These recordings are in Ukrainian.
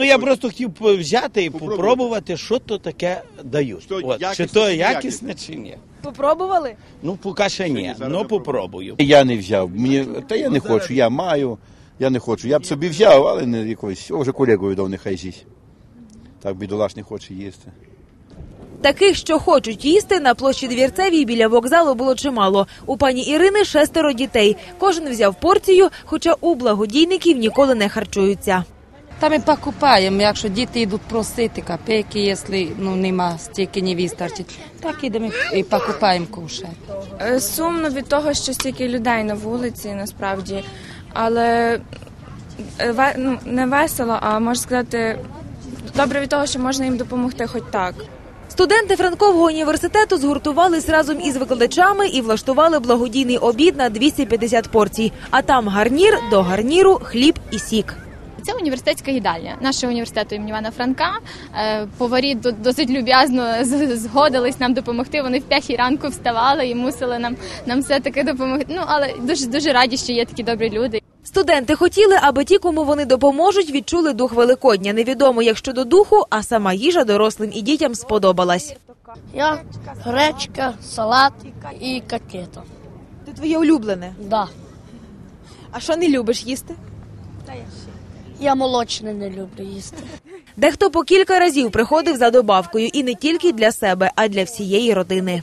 Ну я просто хотів взяти і попробувати, що то таке дають. Що От, чи то чи якісне, чи ні. Попробували? Ну, поки ще ні, зараз ну попробую. Я не взяв. Мені та я не хочу, я маю, я не хочу. Я б собі взяв, але не якось. О, вже колегу віддав, нехай з'їсть. Так бідолаш не хоче їсти. Таких, що хочуть їсти, на площі Двірцевій біля вокзалу було чимало. У пані Ірини шестеро дітей. Кожен взяв порцію, хоча у благодійників ніколи не харчуються. Та ми покупаємо, якщо діти йдуть просити копейки, якщо ну, нема стільки не вистачить. Так ідемо і покупаємо кушати. Е, Сумно від того, що стільки людей на вулиці, насправді, але е, ну, не весело, а можна сказати, добре від того, що можна їм допомогти хоч так. Студенти Франкового університету згуртувались разом із викладачами і влаштували благодійний обід на 250 порцій. А там гарнір до гарніру, хліб і сік. Це університетська їдальня нашого університету імені Івана Франка. Е, Поварі до- досить люб'язно згодились нам допомогти. Вони в п'ятій ранку вставали і мусили нам, нам все таки допомогти. Ну але дуже дуже раді, що є такі добрі люди. Студенти хотіли, аби ті, кому вони допоможуть, відчули дух Великодня. Невідомо як щодо духу, а сама їжа дорослим і дітям сподобалась. Я гречка, салат і котлета. Це твоє улюблене. Да. А що не любиш їсти? Я молочне не люблю їсти. Дехто по кілька разів приходив за добавкою і не тільки для себе, а й для всієї родини.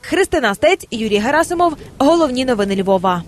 Христина Стець, Юрій Герасимов. Головні новини Львова.